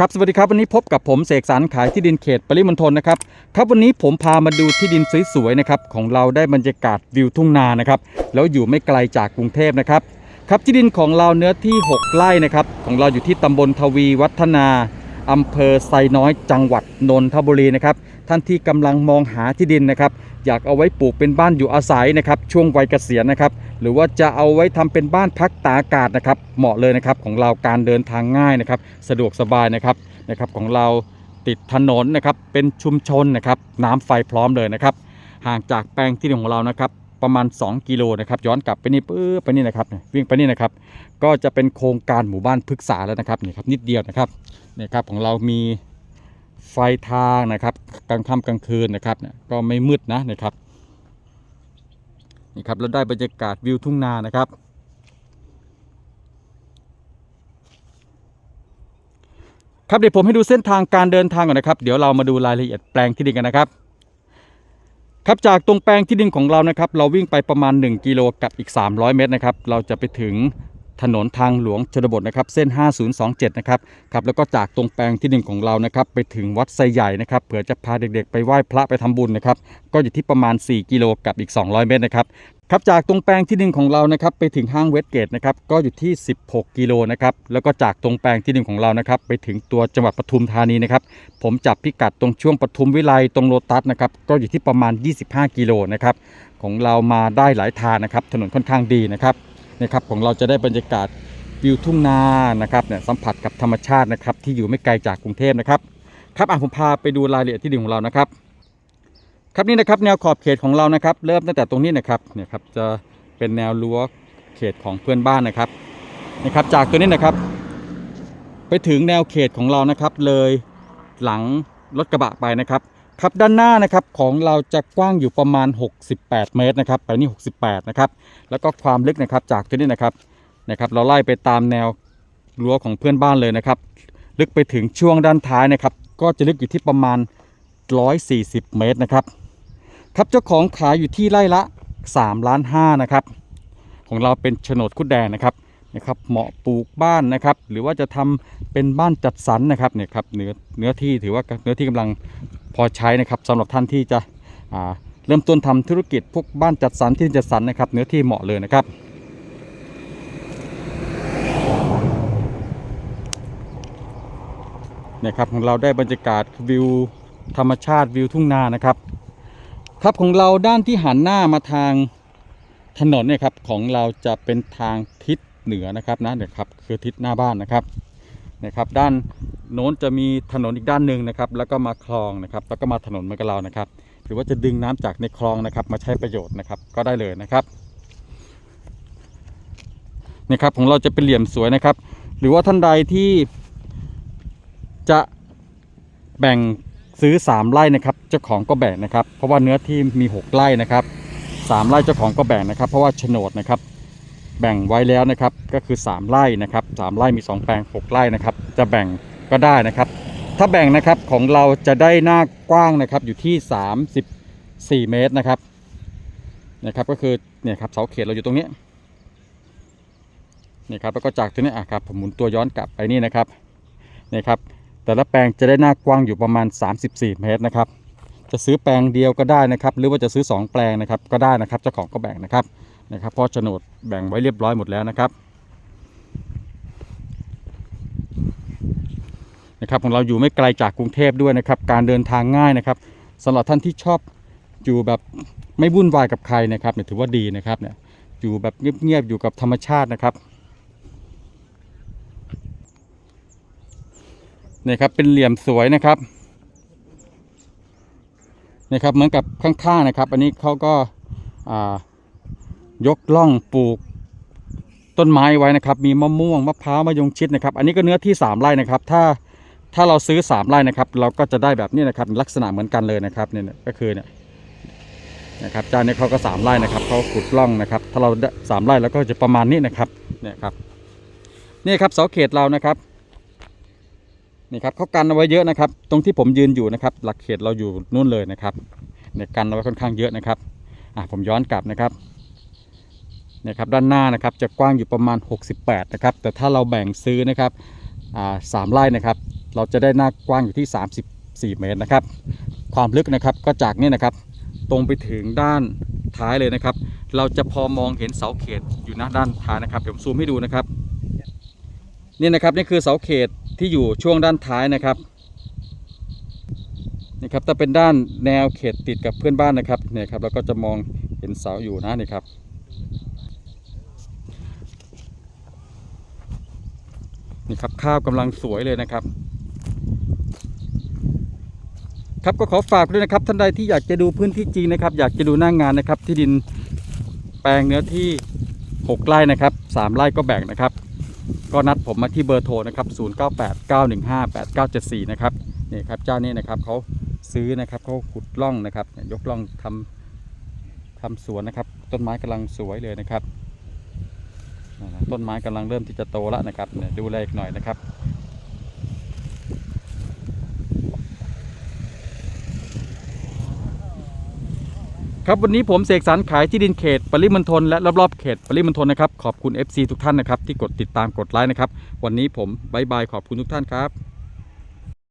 ครับสวัสดีครับวันนี้พบกับผมเสกสรรขายที่ดินเขตปริมณฑลนะครับครับวันนี้ผมพามาดูที่ดินสวยๆนะครับของเราได้บรรยากาศวิวทุ่งนานะครับแล้วอยู่ไม่ไกลจากกรุงเทพนะครับครับที่ดินของเราเนื้อที่ 6 ไร่นะครับของเราอยู่ที่ตำบลทวีวัฒนา อำเภอไซน้อยจังหวัดนนทบุรีนะครับท่านที่กำลังมองหาที่ดินนะครับ อยากเอาไว้ปลูกเป็นบ้านอยู่อาศัยนะครับ ช่วงวัยเกษียณนะครับ หรือว่าจะเอาไว้ทำเป็นบ้านพักตากอากาศนะครับ เหมาะเลยนะครับของเราการเดินทางง่ายนะครับ สะดวกสบายนะครับนะครับของเราติดถนนนะครับเป็นชุมชนนะครับ น้ำไฟพร้อมเลยนะครับ ห่างจากแปลงที่ดินของเรานะครับ ประมาณ 2 กิโลนะครับย้อนกลับไปนี่ปื้อไปนี่นะครับเนี่ยวิ่งไปนี่นะครับ ก็จะเป็นโครงการหมู่บ้านพฤกษาแล้วนะครับนี่ครับนิดเดียวนะครับนี่ครับของเรามีไฟทางนะครับกลางค่ำกลางคืนนะครับก็ไม่มืดนะนะครับนี่ครับแล้วได้บรรยากาศวิวทุ่งนานะครับครับเดี๋ยวผมให้ดูเส้นทางการเดินทางก่อนนะครับ เดี๋ยวเรามาดูรายละเอียดแปลงที่ดินกันนะครับ ครับจากตรงแปลงที่ดินของเรานะครับ เราวิ่งไปประมาณ 1 กิโลกับอีก 300 เมตรนะครับ เราจะไปถึงถนนทางหลวงชนบทนะครับเส้น 5027 นะครับครับแล้วก็จากตรงแปลงที่ดินของเรานะครับไปถึงวัดไซใหญ่นะครับเผื่อจะพาเด็กๆ ไปไหว้พระไปทำบุญนะครับก็อยู่ที่ประมาณ 4 กิโลกับอีก 200 เมตรนะครับ ครับจากตรงแปลงที่ดินของเรานะครับไปถึงห้างเวสเกตนะครับก็อยู่ที่ 16 กิโลนะครับแล้วก็จากตรงแปลงที่ดินของเรานะครับไปถึงตัวจังหวัดปทุมธานีนะครับผมจับพิกัดตรงช่วงปทุมวิไลตรงโลตัสนะครับก็อยู่ที่ประมาณ 25 กิโลนะครับของเรามาได้หลายทางนะครับถนนค่อนข้างดีนะครับนะครับของเราจะได้บรรยากาศวิวทุ่งนานะครับเนี่ยสัมผัสกับธรรมชาตินะครับที่อยู่ไม่ไกลจากกรุงเทพนะครับครับอะผมพาไปดูรายละเอียดที่ดินของเรานะครับ ครับนี่นะครับแนวขอบเขตของเรานะครับ เริ่มตั้งแต่ตรงนี้นะครับเนี่ยครับจะเป็นแนวรั้วเขตของเพื่อนบ้านนะครับนะครับ จากตัวนี้นะครับ ไปถึงแนวเขตของเรานะครับ เลยหลังรถกระบะไปนะครับครับด้านหน้านะครับของเราจะกว้างอยู่ประมาณ 68 เมตรนะครับไปนี่ 68 นะครับ แล้วก็ความลึกนะครับจากตัวนี้นะครับนะครับ เราไล่ไปตามแนวรั้วของเพื่อนบ้านเลยนะครับ ลึกไปถึงช่วงด้านท้ายนะครับ ก็จะลึกอยู่ที่ประมาณ 140 เมตรนะครับ ครับเจ้าของขายอยู่ที่ไร่ละ3ล้าน5นะครับ ของเราเป็นโฉนดคุดแดงนะครับนะครับเหมาะปลูกบ้านนะครับ หรือว่าจะทำเป็นบ้านจัดสรรนะครับเนี่ยครับเนื้อเนื้อที่ถือว่าเนื้อที่กำลังพอใช้นะครับสำหรับท่านที่จะเริ่มต้นทำธุรกิจพวกบ้านจัดสรรที่จัดสรรนะครับ เนื้อที่เหมาะเลยนะครับเนี่ยครับของเราได้บรรยากาศวิวธรรมชาติวิวทุ่งนานะครับ ครับของเราด้านที่หันหน้ามาทางถนนเนี่ยครับของเราจะเป็นทางทิศเหนือนะครับนะเนี่ยครับคือทิศหน้าบ้านนะครับนี่ยครับด้านโน้นจะมีถนนอีกด้านหนึ่งนะครับ แล้วก็มาคลองนะครับ แล้วก็มาถนนเหมือนกับเรานะครับ หรือว่าจะดึงน้ำจากในคลองนะครับ มาใช้ประโยชน์นะครับก็ได้เลยนะครับนี่ยครับของเราจะเป็นเหลี่ยมสวยนะครับ หรือว่าท่านใดที่จะแบ่ง ซื้อ 3 ไร่นะครับเจ้าของก็แบ่งนะครับ เพราะว่าเนื้อที่มี 6 ไร่นะครับ 3 ไร่เจ้าของก็แบ่งนะครับ เพราะว่าโฉนดนะครับ แบ่งไว้แล้วนะครับก็คือ 3 ไร่นะครับ3ไร่มี 2 แปลง 6 ไร่นะครับ จะแบ่งก็ได้นะครับ ถ้าแบ่งนะครับของเราจะได้หน้ากว้างนะครับอยู่ที่ 34 เมตรนะครับนะครับก็คือเนี่ยครับเสาเขตเราอยู่ตรงนี้นี่ครับแล้วก็จากตรงนี้อะครับผมหมุนตัวย้อนกลับไปนี่นะครับนี่ครับ แต่ละแปลงจะได้หน้ากว้างอยู่ประมาณ 34 เมตรนะครับ จะซื้อแปลงเดียวก็ได้นะครับ หรือว่าจะซื้อ 2 แปลงนะครับก็ได้นะครับเจ้าของก็แบ่งนะครับนะครับเพราะโฉนดแบ่งไว้เรียบร้อยหมดแล้วนะครับนะครับของเราอยู่ไม่ไกลจากกรุงเทพด้วยนะครับ การเดินทางง่ายนะครับสำหรับท่านที่ชอบอยู่แบบไม่วุ่นวายกับใครนะครับเนี่ยถือว่าดีนะครับเนี่ยอยู่แบบเงียบๆอยู่กับธรรมชาตินะครับ นี่ยครับเป็นเหลี่ยมสวยนะครับเนี่ยครับเหมือนกับข้างๆนะครับ อันนี้เขาก็ายกล่องปลูกต้นไม้ไว้นะครับ มีมะม่วงมะพร้าวมะยงชิดนะครับ อันนี้ก็เนื้อที่ 3ไร่นะครับ ถ้าถ้าเราซื้อ 3ไร่นะครับ เราก็จะได้แบบนี้นะครับลักษณะเหมือนกันเลยนะครับเนี่ยก็คือเนี่ยนะครับจานนี้เขาก็3ไร่นะครับเขาขุดล่องนะครับ ถ้าเราสามไร่แล้วก็จะประมาณนี้นะครับเนี่ยครับนี่ครับเสาเขตเรานะครับ นี่ครับเขากันเอาไว้เยอะนะครับ ตรงที่ผมยืนอยู่นะครับ หลักเขตเราอยู่นู่นเลยนะครับเนี่ยกันเอาไว้ค่อนข้างเยอะนะครับอะผมย้อนกลับนะครับเนี่ยครับด้านหน้านะครับจะกว้างอยู่ประมาณ 68 นะครับ แต่ถ้าเราแบ่งซื้อนะครับอ่าสามไร่นะครับ เราจะได้หน้ากว้างอยู่ที่ 34 เมตรนะครับ ความลึกนะครับก็จากนี่นะครับ ตรงไปถึงด้านท้ายเลยนะครับ เราจะพอมองเห็นเสาเขตอยู่หน้าด้านท้ายนะครับเดี๋ยวผมซูมให้ดูนะครับนี่นะครับนี่คือเสาเขต ที่อยู่ช่วงด้านท้ายนะครับนี่ครับถ้าเป็นด้านแนวเขตติดกับเพื่อนบ้านนะครับเนี่ยครับเราก็จะมองเห็นเสาอยู่นะนี่ครับนี่ครับข้าวกำลังสวยเลยนะครับ ครับก็ขอฝากด้วยนะครับท่านใดที่อยากจะดูพื้นที่จริงนะครับ อยากจะดูหน้างงานนะครับ ที่ดินแปลงเนื้อที่ 6ไร่นะครับ3ไร่ก็แบ่งนะครับ ก็นัดผมมาที่เบอร์โทรนะครับ0989158974 นะครับนี่ครับเจ้านี้นะครับเขาซื้อนะครับเขาขุดร่องนะครับยกร่องทำทำสวนนะครับ ต้นไม้กำลังสวยเลยนะครับต้นไม้กำลังเริ่มที่จะโตแล้วนะครับดูแลอีกหน่อยนะครับ ครับวันนี้ผมเสกสรรขายที่ดินเขต ปริมณฑลและรอบๆเขต ปริมณฑลนะครับขอบคุณ FC ทุกท่านนะครับที่กดติดตามกดไลค์นะครับวันนี้ผมบายบายขอบคุณทุกท่านครับ